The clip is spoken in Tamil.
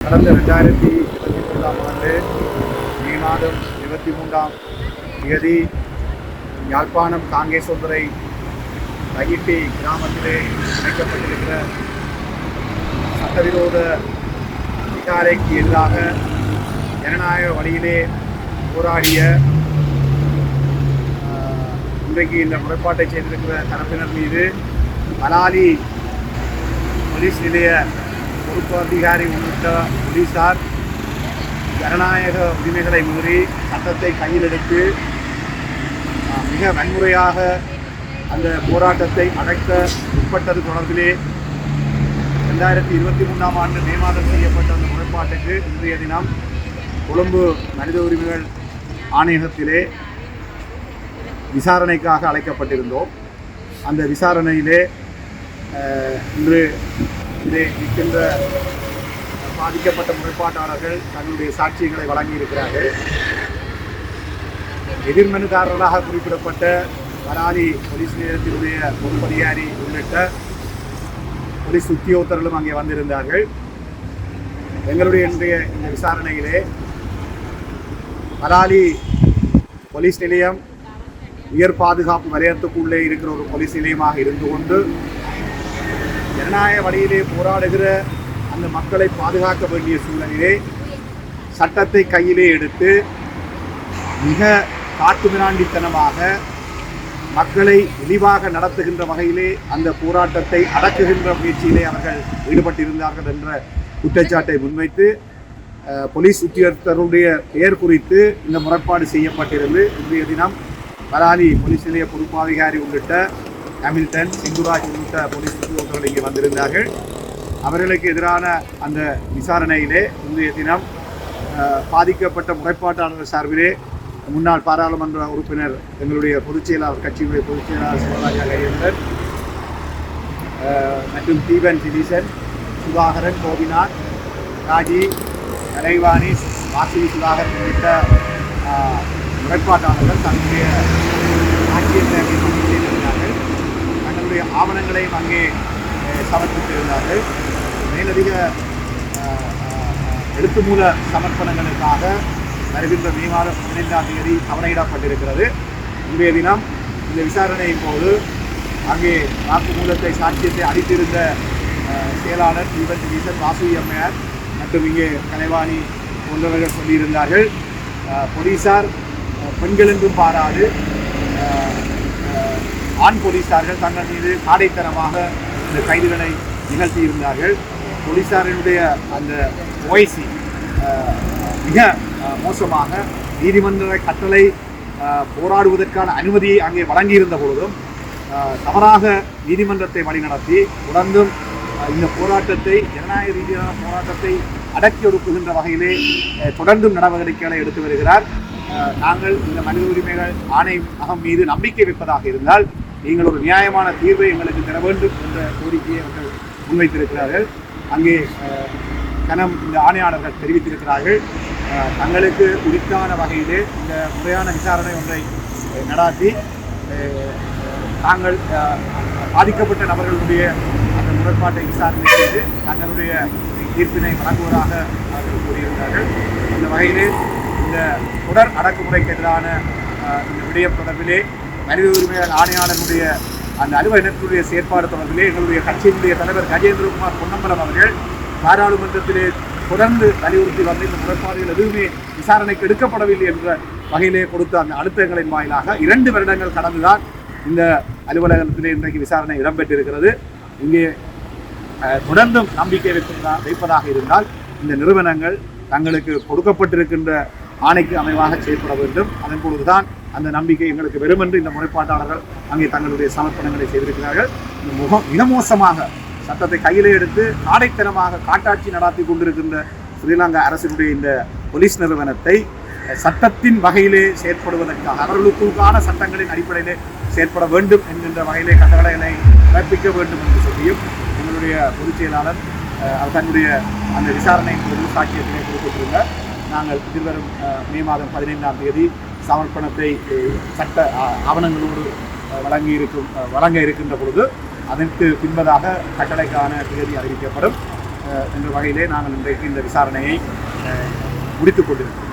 கடந்த ரெண்டாயிரத்தி இருபத்தி மூன்றாம் ஆண்டு மே மாதம் இருபத்தி மூன்றாம் தேதி யாழ்ப்பாணம் காங்கேசோந்தரை தகிட்டி கிராமத்திலே அமைக்கப்பட்டிருக்கிற சட்டவிரோத அதிகாரைக்கு எதிராக ஜனநாயக வழியிலே போராடிய இன்றைக்கு இந்த முறைப்பாட்டை செய்திருக்கிற தரப்பினர் மீது பலாலி போலீஸ் நிலைய பொறுப்பு அதிகாரி உள்ளிட்ட போலீசார் ஜனநாயக உரிமைகளை மீறி சட்டத்தை கையில் எடுத்து மிக வன்முறையாக அந்த போராட்டத்தை அடைக்க உட்பட்டது தொடர்பிலே ரெண்டாயிரத்தி இருபத்தி மூணாம் ஆண்டு மே மாதம் செய்யப்பட்ட அந்த முறைப்பாட்டுக்கு இன்றைய தினம் கொழும்பு மனித உரிமைகள் ஆணையகத்திலே விசாரணைக்காக அழைக்கப்பட்டிருந்தோம். அந்த விசாரணையிலே இன்று இதை இருக்கின்ற பாதிக்கப்பட்ட முறைப்பாட்டாளர்கள் தங்களுடைய சாட்சியங்களை வழங்கியிருக்கிறார்கள். எதிர்மனுதாரர்களாக குறிப்பிடப்பட்ட வராலி போலீஸ் நிலையத்தினுடைய பொறுப்பதிகாரி உள்ளிட்ட போலீஸ் உத்தியோகத்தர்களும் அங்கே வந்திருந்தார்கள். எங்களுடைய இன்றைய இந்த விசாரணையிலே வராலி போலீஸ் நிலையம் உயர் பாதுகாப்பு வலயத்துக்குள்ளே இருக்கிற ஒரு போலீஸ் நிலையமாக இருந்து கொண்டு ஜனநாயக வழியிலே போராடுகிற அந்த மக்களை பாதுகாக்க வேண்டிய சூழலிலே சட்டத்தை கையிலே எடுத்து மிக காட்டுமிராண்டித்தனமாக மக்களை இழிவாக நடத்துகின்ற வகையிலே அந்த போராட்டத்தை அடக்குகின்ற முயற்சியிலே அவர்கள் ஈடுபட்டிருந்தார்கள் என்ற குற்றச்சாட்டை முன்வைத்து போலீஸ் உத்தியோகத்தருடைய பெயர் குறித்து இந்த முறைப்பாடு செய்யப்பட்டிருந்து இன்றைய தினம் பலாலி போலீஸ் நிலைய பொறுப்பாதிகாரி உள்ளிட்ட ஹாமில்டன் சிந்துராஜ் உள்ளிட்ட போலீஸ் உத்தியோகர்கள் இங்கே வந்திருந்தார்கள். அவர்களுக்கு எதிரான அந்த விசாரணையிலே இன்றைய தினம் பாதிக்கப்பட்ட முறைப்பாட்டாளர் சார்பிலே முன்னாள் பாராளுமன்ற உறுப்பினர் எங்களுடைய பொதுச் செயலாளர் கட்சியுடைய பொதுச் செயலாளர் சிவராஜா கையேந்திரன் மற்றும் தீபன் சிதீசன் சுதாகரன் கோபிநாத் ராஜி கலைவாணி வாசவி சுதாகரன் உள்ளிட்ட முறைப்பாட்டாளர்கள் தன்னுடைய ஆட்சியத்தை அவருடைய ஆவணங்களையும் அங்கே சமர்ப்பித்திருந்தார்கள். மேலதிக எழுத்துமூல சமர்ப்பணங்களுக்காக வருகின்ற மே மாதம் பதினைந்தாம் தேதி தவணையிடப்பட்டிருக்கிறது இன்றைய தினம் இந்த விசாரணையின் போது அங்கே வாக்குமூலத்தை சாட்சியத்தை அளித்திருந்த செயலாளர் தீபன் ஜீசன் வாசு அம்மையார் மற்றும் இங்கே கலைவாணி போன்றவர்கள் சொல்லியிருந்தார்கள். அஹ், போலீசார் பெண்கள் என்றும் பாராது. ஆண் போலீசார்கள் தங்கள் மீது காடைத்தனமாக இந்த கைதுகளை நிகழ்த்தியிருந்தார்கள். போலீசாரினுடைய அந்த ஓய்சி மிக மோசமாக நீதிமன்ற கட்டளை போராடுவதற்கான அனுமதியை அங்கே வழங்கியிருந்த பொழுதும் தவறாக நீதிமன்றத்தை வழிநடத்தி தொடர்ந்தும் இந்த போராட்டத்தை ஜனநாயக ரீதியான போராட்டத்தை அடக்கி ஒடுக்குகின்ற வகையிலே தொடர்ந்தும் நடவடிக்கைகளை எடுத்து வருகிறார். நாங்கள் இந்த மனித உரிமைகள் ஆணையகம் மீது நம்பிக்கை வைப்பதாக இருந்தால் நீங்கள் ஒரு நியாயமான தீர்வை எங்களுக்கு தர வேண்டும் என்ற கோரிக்கையை அவர்கள் முன்வைத்திருக்கிறார்கள். அங்கே கனம் இந்த ஆணையாளர்கள் தெரிவித்திருக்கிறார்கள். தங்களுக்கு உரித்தான வகையிலே இந்த முறையான விசாரணை ஒன்றை நடாத்தி தாங்கள் பாதிக்கப்பட்ட நபர்களுடைய அந்த முரண்பாட்டை விசாரணை செய்து தங்களுடைய தீர்ப்பினை வழங்குவதாக அவர்கள் கூறியிருந்தார்கள் இந்த வகையிலே இந்த தொடர் அடக்குமுறைக்கு எதிரான இந்த விடயம் தொடர்பிலே மனித உரிமைகள் ஆணையாளருடைய அந்த அலுவலகத்தினுடைய செயற்பாடு தொடர்பிலே எங்களுடைய கட்சியினுடைய தலைவர் கஜேந்திரகுமார் பொன்னம்பலம் அவர்கள் பாராளுமன்றத்திலே தொடர்ந்து வலியுறுத்தி வந்த இந்த முறைப்பாடுகள் எதுவுமே விசாரணைக்கு எடுக்கப்படவில்லை என்ற வகையிலே கொடுத்த அந்த அழுத்தங்களின் வாயிலாக இரண்டு வருடங்கள் கடந்துதான் இந்த அலுவலகத்திலே இன்றைக்கு விசாரணை இடம்பெற்றிருக்கிறது. இங்கே தொடர்ந்தும் நம்பிக்கை வைப்பதா வைப்பதாக இருந்தால் இந்த நிறுவனங்கள் தங்களுக்கு கொடுக்கப்பட்டிருக்கின்ற ஆணைக்கு அமைவாக செயல்பட வேண்டும். அதன் பொழுதுதான் அந்த நம்பிக்கை எங்களுக்கு வெறும் என்று இந்த முறைப்பாட்டாளர்கள் அங்கே தங்களுடைய சமர்ப்பணங்களை செய்திருக்கிறார்கள். இந்த முகம் இனமோசமாக சட்டத்தை கையில் எடுத்து காடைத்தனமாக காட்டாட்சி நடாத்தி கொண்டிருக்கின்ற ஸ்ரீலங்கா அரசினுடைய இந்த போலீஸ் நிறுவனத்தை சட்டத்தின் வகையிலே செயற்படுவதற்காக அவர்களுக்குள்ளான சட்டங்களின் அடிப்படையிலே செயற்பட வேண்டும் என்கின்ற வகையிலே கட்டளைகளை பிறப்பிக்க வேண்டும் என்று சொல்லியும் எங்களுடைய பொதுச் செயலாளர் தன்னுடைய அந்த விசாரணை பொழுது சாட்சியத்தினை கொடுத்திருந்தார் நாங்கள் எதிர்வரும் மே மாதம் பதினைந்தாம் தேதி சமர்ப்பணத்தை சட்ட ஆவணங்களோடு வழங்கி இருக்கும் வழங்க இருக்கின்ற பொழுது அதற்கு பின்பதாக கட்டளைக்கான தேதி அறிவிக்கப்படும். என்ற வகையிலே நாங்கள் இன்றைக்கு இந்த விசாரணையை முடித்துக் கொண்டிருக்கிறோம்.